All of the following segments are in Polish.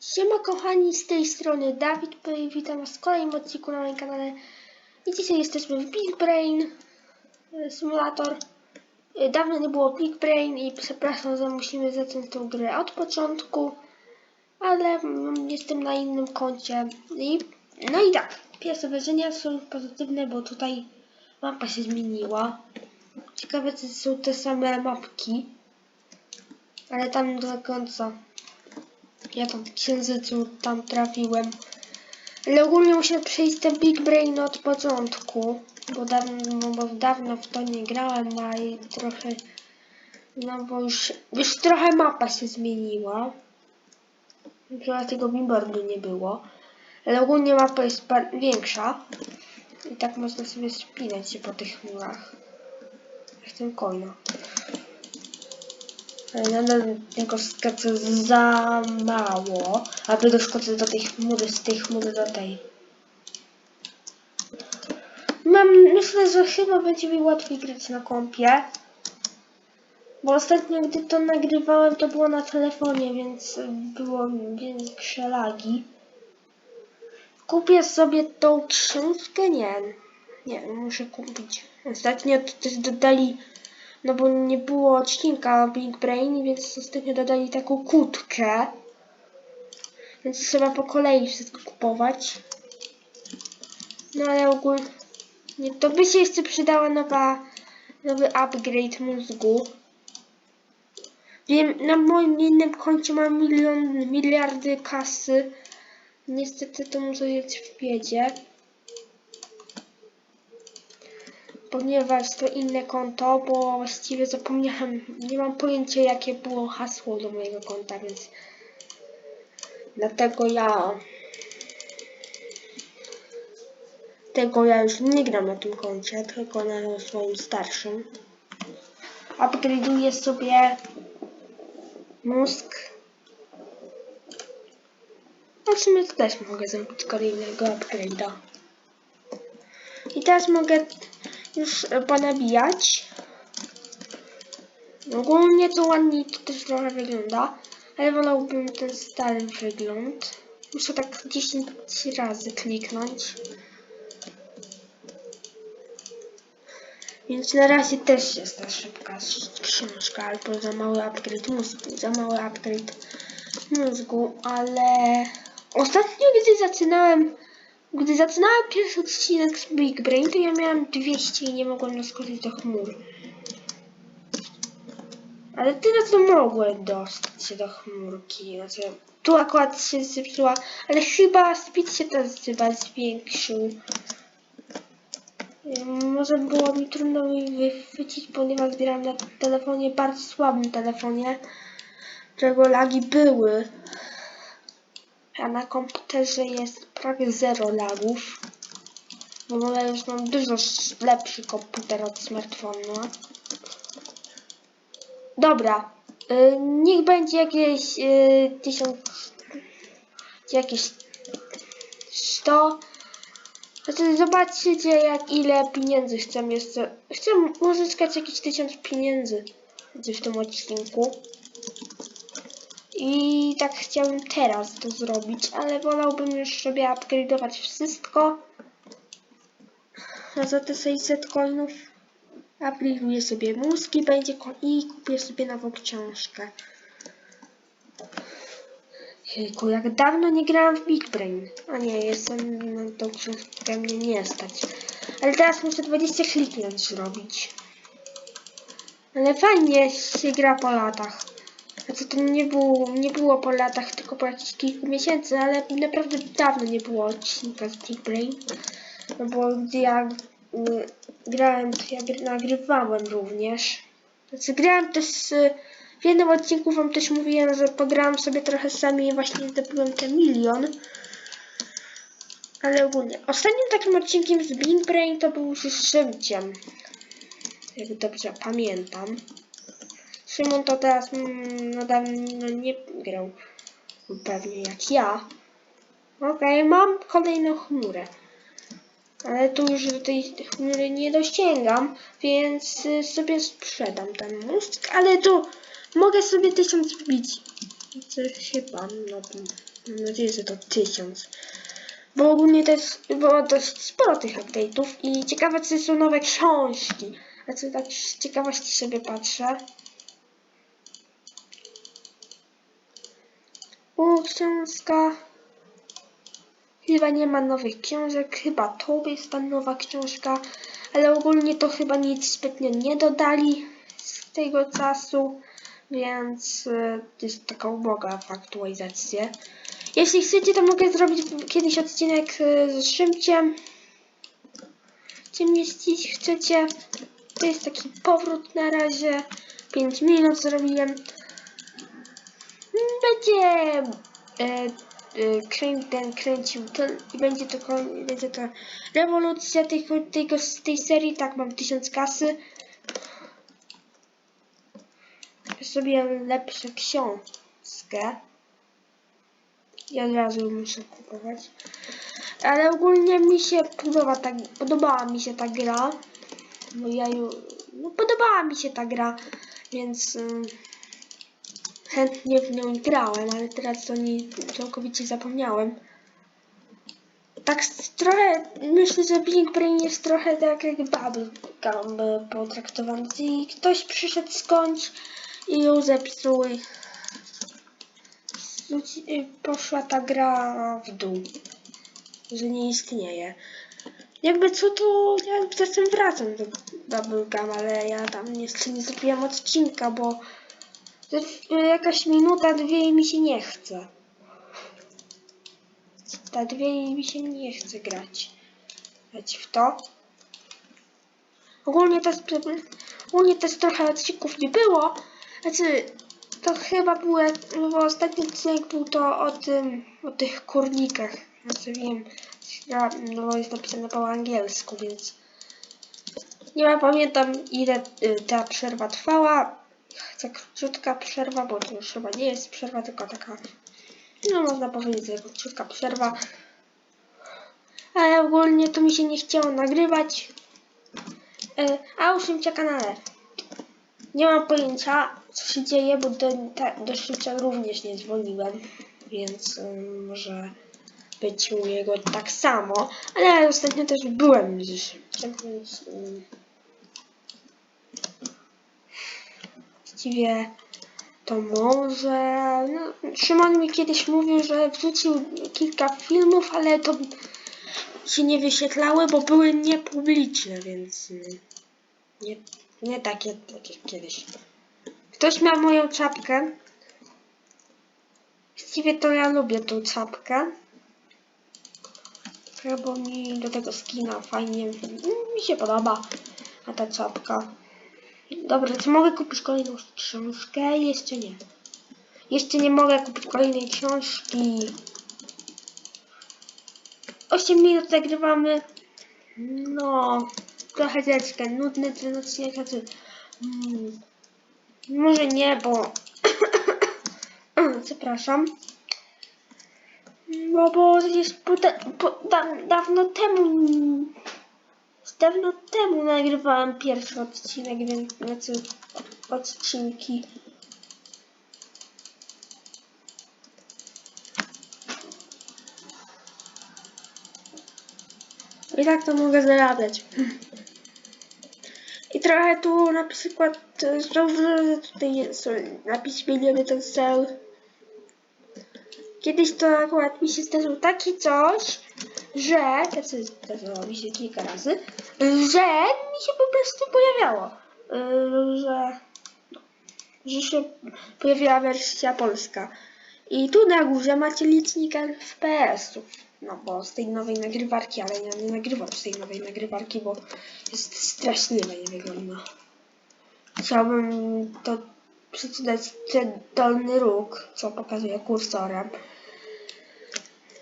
Siema kochani, z tej strony Dawid, witam was w kolejnym odcinku na moim kanale. I dzisiaj jesteśmy w Big Brain e, Simulator. E, Dawno nie było Big Brain i przepraszam, że musimy zacząć tą grę od początku, ale mm, jestem na innym koncie. I, no i tak, pierwsze wrażenia są pozytywne, bo tutaj mapa się zmieniła. Ciekawe, czy są te same mapki, ale tam do końca. Ja tam w księżycu tam trafiłem. Ale ogólnie musiałem przejść ten Big Brain od początku, bo dawno, bo dawno w to nie grałem, a i trochę, no bo już, już trochę mapa się zmieniła. Trochę tego billboardu nie było. Ale ogólnie mapa jest większa. I tak można sobie spinać się po tych murach. Jak ten. Ale nadal tego skacze za mało, aby doskoczyć do tej chmury, z tej chmury do tej. Mam, myślę, że chyba będzie mi łatwiej grać na kompie. Bo ostatnio, gdy to nagrywałem, to było na telefonie, więc było większe lagi. Kupię sobie tą książkę? Nie. Nie, muszę kupić. Ostatnio to też dodali no bo nie było odcinka Big Brain, więc ostatnio dodali taką kutkę. Więc trzeba po kolei wszystko kupować. No ale ogólnie to by się jeszcze przydała nowa, nowy upgrade mózgu. Wiem, na moim innym koncie mam milion, miliardy kasy. Niestety to muszę jest w biedzie. Ponieważ to inne konto, bo właściwie zapomniałem, nie mam pojęcia jakie było hasło do mojego konta, więc dlatego ja tego ja już nie gram na tym koncie, tylko na swoim starszym. Upgraduję sobie mózg. No w sumie to też mogę zrobić kolejnego upgrade'a. I teraz mogę już e, ponabijać. Ogólnie to ładniej to też trochę wygląda, ale wolałbym ten stary wygląd. Muszę tak 10 razy kliknąć. Więc na razie też jest ta szybka książka, albo za mały upgrade mózgu, za mały upgrade mózgu, ale ostatnio gdy zaczynałem gdy zaczynałem pierwszy odcinek z Big Brain, to ja miałem 200 i nie mogłem doskoczyć do chmur. Ale teraz to mogłem dostać się do chmurki. Znaczy, tu akurat się zepsuła, ale chyba speed się też chyba zwiększył. Może było mi trudno mi wychwycić, ponieważ grałem na telefonie, bardzo słabym telefonie, czego lagi były. A na komputerze jest prawie zero lagów. Bo ja już mam dużo lepszy komputer od smartfonu. Dobra. Y, niech będzie jakieś y, tysiąc... Jakieś 100. Znaczy zobaczycie jak ile pieniędzy chcę jeszcze. Chcę uzyskać jakieś tysiąc pieniędzy w tym odcinku. I tak chciałbym teraz to zrobić, ale wolałbym już sobie upgrade'ować wszystko. A za te 600 coinów upgrade'uję sobie mózgi będzie i kupię sobie nową książkę. Jejku, jak dawno nie grałam w Big Brain. A nie, jestem na tą książkę mnie nie stać. Ale teraz muszę 20 kliknięć zrobić. Ale fajnie się gra po latach. Znaczy to nie było, nie było po latach, tylko po jakichś kilku miesięcy, ale naprawdę dawno nie było odcinka z Brain. No bo gdy ja y, grałem, to ja gry- nagrywałem również. Znaczy grałem też, y, w jednym odcinku wam też mówiłem, że pograłem sobie trochę sami i właśnie zdobyłem ten milion. Ale ogólnie, ostatnim takim odcinkiem z Big Brain to był z Szymciem. Jak dobrze pamiętam. Szymon to teraz mm, no, nie grał. Pewnie jak ja. Okej, mam kolejną chmurę. Ale tu już do tej chmury nie dosięgam, więc y, sobie sprzedam ten mózg, ale tu mogę sobie tysiąc wbić. Co chyba, no Mam nadzieję, że to tysiąc. Bo ogólnie to jest, było dość sporo tych update'ów i ciekawe, czy są nowe książki. A co tak z ciekawości sobie patrzę. Książka. Chyba nie ma nowych książek, chyba to jest ta nowa książka, ale ogólnie to chyba nic zbytnio nie dodali z tego czasu, więc y, jest taka uboga w aktualizację. Jeśli chcecie, to mogę zrobić kiedyś odcinek y, z Szymciem. Czym jeśli chcecie, to jest taki powrót na razie. 5 minut zrobiłem. Będzie krę, ten kręcił ten, i będzie to, będzie to rewolucja tej, tego, tej serii. Tak, mam 1000 kasy. Sobie lepszą książkę. Ja od razu muszę kupować. Ale ogólnie mi się podoba ta, podobała mi się ta gra. Bo ja ją, no podobała mi się ta gra, więc ym, chętnie w nią grałem, ale teraz o niej całkowicie zapomniałem. Tak trochę, myślę, że Blink Brain jest trochę tak jak Bubblegum y, potraktowany. I ktoś przyszedł skądś i ją zepsuł i poszła ta gra w dół, że nie istnieje. Jakby co to ja czasem wracam do Bubblegum, ale ja tam jeszcze nie zrobiłam odcinka, bo jakaś minuta, dwie i mi się nie chce. Ta dwie i mi się nie chce grać. Grać w to. Ogólnie też, ogólnie też trochę odcinków nie było. Znaczy, to chyba był, jak- bo ostatni odcinek był to o tym, o tych kurnikach. Znaczy wiem, ja, no bo jest napisane po angielsku, więc nie ma, pamiętam ile y, ta przerwa trwała. Chcę króciutka przerwa, bo to już chyba nie jest przerwa, tylko taka, no można powiedzieć, że króciutka przerwa. Ale ogólnie to mi się nie chciało nagrywać. E, a o Szymcia kanale. Nie mam pojęcia, co się dzieje, bo do, do Szymcia również nie dzwoniłem, więc ym, może być u niego tak samo. Ale ostatnio też byłem z Szymciem, więc ym, właściwie to może... No, Szymon mi kiedyś mówił, że wrzucił kilka filmów, ale to się nie wyświetlały, bo były niepubliczne, więc ym, nie, nie takie, takie kiedyś. Ktoś ma moją czapkę. Właściwie to ja lubię tą czapkę. Bo mi do tego skina fajnie mi się podoba. A ta czapka. Dobra, czy mogę kupić kolejną książkę? Jeszcze nie. Jeszcze nie mogę kupić kolejnej książki. 8 minut zagrywamy. No, trochę nudny ten odcinek, znaczy, mm, może nie, bo, przepraszam, no bo już da, dawno temu, dawno temu nagrywałam pierwszy odcinek, więc, znaczy, odcinki. I tak to mogę zarabiać. I trochę tu na przykład e, zauważyłem, że tutaj jest napis miliony ten cel. Kiedyś to akurat mi się zdarzyło taki coś, że, to co zdarzyło mi się kilka razy, że mi się po prostu pojawiało, e, że, że się pojawiła wersja polska. I tu na górze macie licznik FPS-ów. No bo z tej nowej nagrywarki, ale ja nie nagrywam z tej nowej nagrywarki, bo jest straszliwe, nie wygląda. Chciałbym to przeczytać ten dolny róg, co pokazuje kursorem.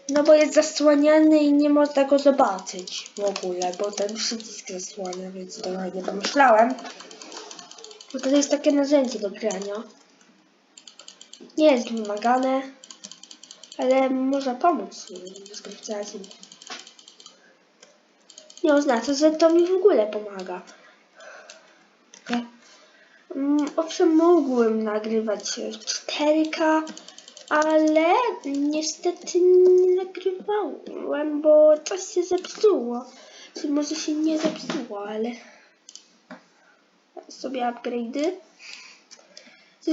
No bo jest zasłaniany i nie można go zobaczyć w ogóle, bo ten przycisk zasłania, więc to nie pomyślałem. Bo to jest takie narzędzie do grania. Nie jest wymagane, ale może pomóc w. Nie oznacza, że to mi w ogóle pomaga. Mm, Owszem, mogłem nagrywać w 4K, ale niestety nie nagrywałem, bo coś się zepsuło. Może się nie zepsuło, ale sobie upgrade'y.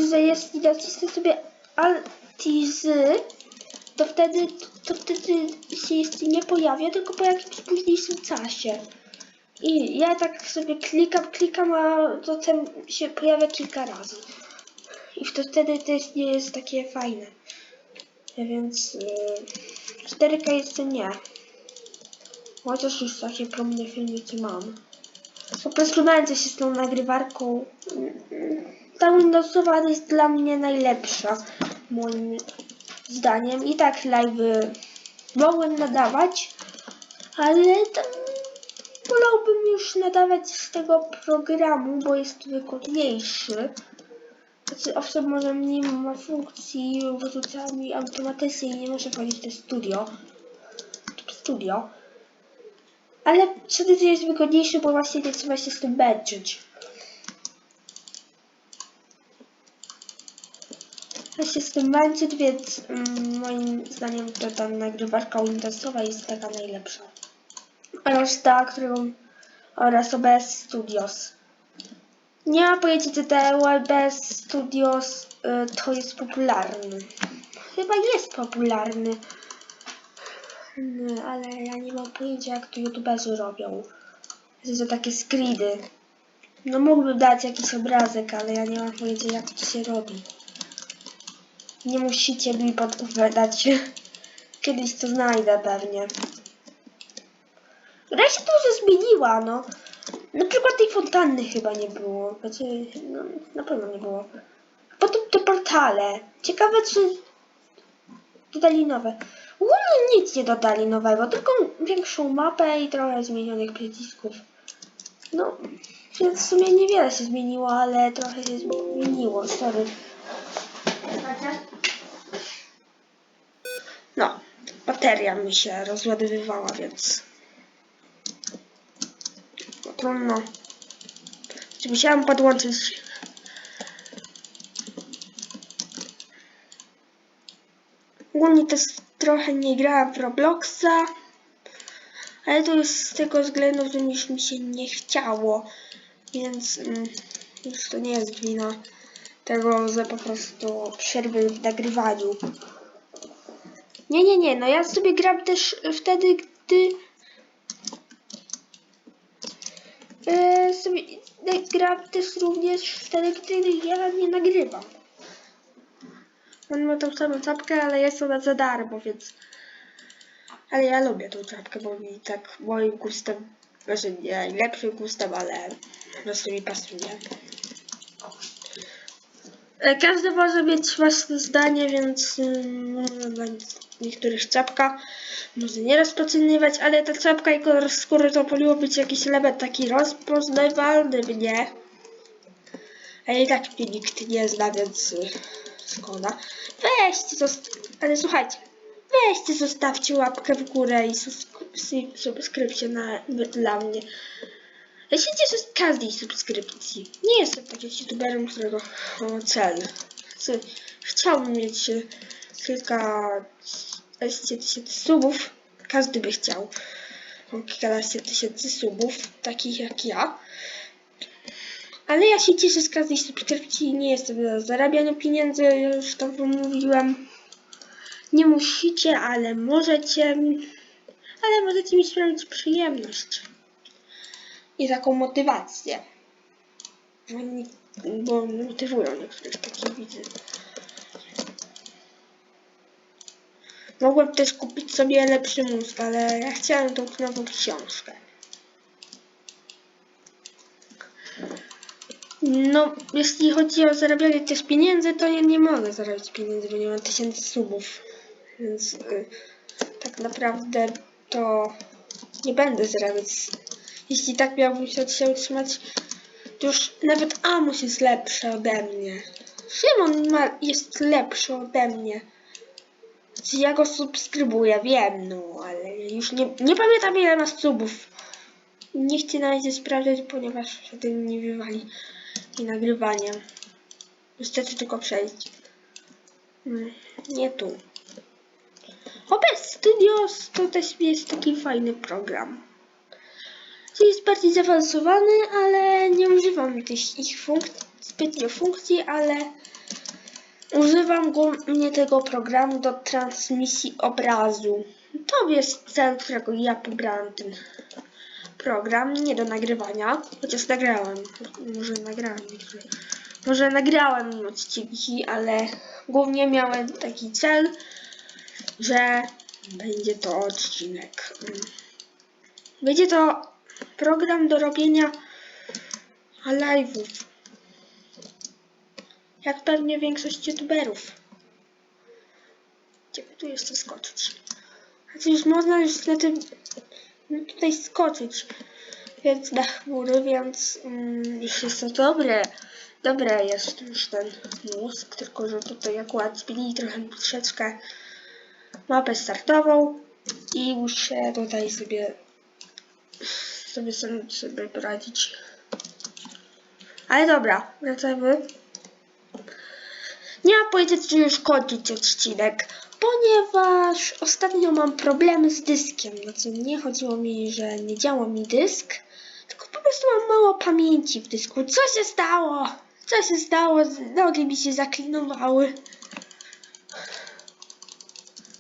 Że jeśli nacisnę sobie Altizy, to wtedy, to wtedy się jeszcze nie pojawia, tylko po jakimś późniejszym czasie. I ja tak sobie klikam, klikam, a to ten się pojawia kilka razy. I to wtedy jest, nie jest takie fajne. Więc yy, 4K jeszcze nie. Chociaż już takie promne filmiki mam. Po prostu męczę się z tą nagrywarką. Ta Windowsowa jest dla mnie najlepsza, moim zdaniem. I tak live mogłem nadawać, ale tam wolałbym już nadawać z tego programu, bo jest wygodniejszy. Znaczy, owszem, może nie ma funkcji wyrzucania automatycznie i nie muszę wchodzić do studio. Studio. Ale wtedy to jest wygodniejsze, bo właśnie nie trzeba się z tym męczyć. Ja się z tym męczyć, więc mm, moim zdaniem to ta nagrywarka Windowsowa jest taka najlepsza. Oraz ta, którą oraz OBS Studios. Nie mam pojęcia, czy ten OBS Studios y, to jest popularny. Chyba jest popularny. No, ale ja nie mam pojęcia, jak to youtuberzy robią. Że takie screedy. No mógłbym dać jakiś obrazek, ale ja nie mam pojęcia, jak to się robi. Nie musicie mi podpowiadać. Kiedyś to znajdę pewnie. Gra się dużo zmieniła, no. Na przykład tej fontanny chyba nie było. Znaczy, no, na pewno nie było. Potem te portale. Ciekawe, czy dodali nowe. Ogólnie nic nie dodali nowego, tylko większą mapę i trochę zmienionych przycisków. No, więc w sumie niewiele się zmieniło, ale trochę się zmieniło, sorry. No, bateria mi się rozładowywała, więc... No trudno. Czy Musiałam podłączyć Ogólnie też trochę nie grałam w Robloxa, ale to jest z tego względu, że już mi się nie chciało, więc mm, już to nie jest wina tego, że po prostu przerwy w nagrywaniu. Nie, nie, nie, no ja sobie gram też wtedy, gdy e, sobie też również wtedy, gdy ja nie nagrywam. On ma tą samą czapkę, ale jest ona za darmo, więc... Ale ja lubię tą czapkę, bo mi tak moim gustem, może nie najlepszym gustem, ale po prostu mi pasuje. E, Każdy może mieć własne zdanie, więc mm, dla niektórych czapka może nie rozpoczynywać, ale ta czapka i kolor skóry to powinno być jakiś element taki rozpoznawalny mnie. A i tak mnie nikt nie zna, więc y, szkoda. Weźcie, ale słuchajcie, weźcie, zostawcie łapkę w górę i subsk- subskrypcję na, dla mnie. Ja się cieszę z każdej subskrypcji. Nie jestem takim youtuberem, którego cel. Chciałbym mieć e, kilka tysięcy subów. Każdy by chciał. Kilkanaście tysięcy subów, takich jak ja. Ale ja się cieszę z każdej subskrypcji. Nie jestem za zarabianiu pieniędzy, już to wam mówiłem. Nie musicie, ale możecie. Ale możecie mi sprawić przyjemność. I taką motywację. Nie- Bo motywują niektórych takich widzę. Mogłem też kupić sobie lepszy mózg, ale ja chciałem tą nową książkę. No, jeśli chodzi o zarabianie też pieniędzy, to ja nie mogę zarabiać pieniędzy, bo nie mam tysięcy subów. Więc y, tak naprawdę to nie będę zarabiać. Jeśli tak miałbym się, się utrzymać, to już nawet Amus jest lepszy ode mnie. Szymon ma, jest lepszy ode mnie. Znaczy, Ja go subskrybuję, wiem, no, ale już nie, nie pamiętam ile ma subów. Nie chcę na razie sprawdzać, ponieważ wtedy nie wywali i nagrywanie. Niestety tylko przejść. Mm, Nie tu. OBS Studios to też jest taki fajny program. Jest bardziej zaawansowany, ale nie używam tych ich funkcji, zbytnio funkcji, ale używam głównie tego programu do transmisji obrazu. To jest cel, którego ja pobrałem ten program, nie do nagrywania, chociaż nagrałem, może nagrałem niektóre, może nagrałem odcinki, ale głównie miałem taki cel, że będzie to odcinek. Będzie to program do robienia live'ów. Jak pewnie większość youtuberów. Gdzie tu jeszcze skoczyć? Znaczy już można już na tym no, tutaj skoczyć. Więc na chmury, więc mm, już jest to dobre. Dobre jest już ten mózg, tylko że tutaj akurat zmienili trochę troszeczkę mapę startową i muszę tutaj sobie sobie sam sobie poradzić. Ale dobra, wracamy. Nie mam pojęcia, czy już kończyć odcinek, ponieważ ostatnio mam problemy z dyskiem. Znaczy, nie chodziło mi, że nie działa mi dysk, tylko po prostu mam mało pamięci w dysku. Co się stało? Co się stało? Nogi mi się zaklinowały.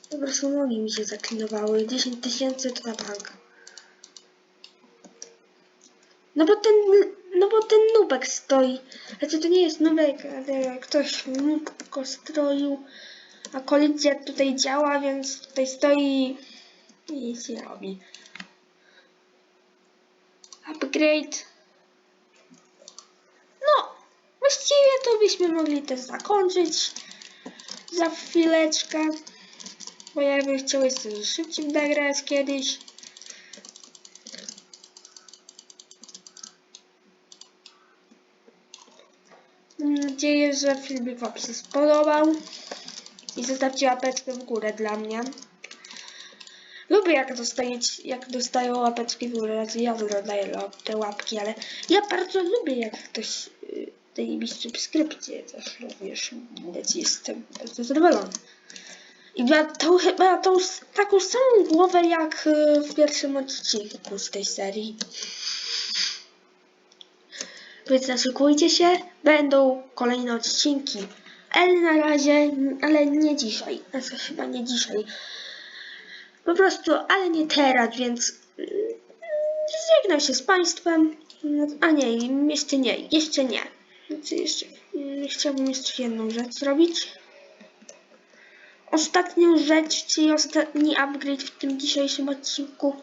Po prostu nogi mi się zaklinowały. 10 tysięcy to na bank. No bo ten, no bo ten nubek stoi. Znaczy to nie jest nubek, ale ktoś go stroił. A kolizja tutaj działa, więc tutaj stoi i nic nie robi. Upgrade. No, właściwie to byśmy mogli też zakończyć za chwileczkę. Bo ja bym chciał jeszcze szybciej nagrać kiedyś. Mam nadzieję, że film Wam się spodobał. I zostawcie łapeczkę w górę dla mnie. Lubię jak, dostaję, jak dostają łapeczki w górę, znaczy ja dodaję te łapki, ale ja bardzo lubię jak ktoś y, daje mi subskrypcję też również, więc jestem bardzo zadowolony. I ma tą chyba tą taką samą głowę jak y, w pierwszym odcinku z tej serii. Więc zaszykujcie się, będą kolejne odcinki. Ale na razie, ale nie dzisiaj. Znaczy, chyba nie dzisiaj. Po prostu, ale nie teraz, więc mm, żegnam się z Państwem. A nie, jeszcze nie, jeszcze nie. Znaczy jeszcze, mm, chciałbym jeszcze jedną rzecz zrobić. Ostatnią rzecz, czyli ostatni upgrade w tym dzisiejszym odcinku.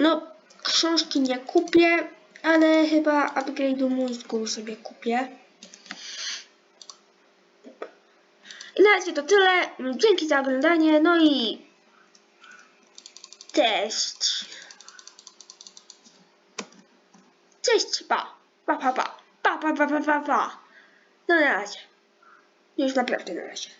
No, książki nie kupię, ale chyba upgrade'u mózgu sobie kupię. I na razie to tyle. Dzięki za oglądanie, no i cześć. Cześć, pa. Pa, pa, pa. Pa, pa, pa, pa, pa, pa. No na razie. Już naprawdę na razie.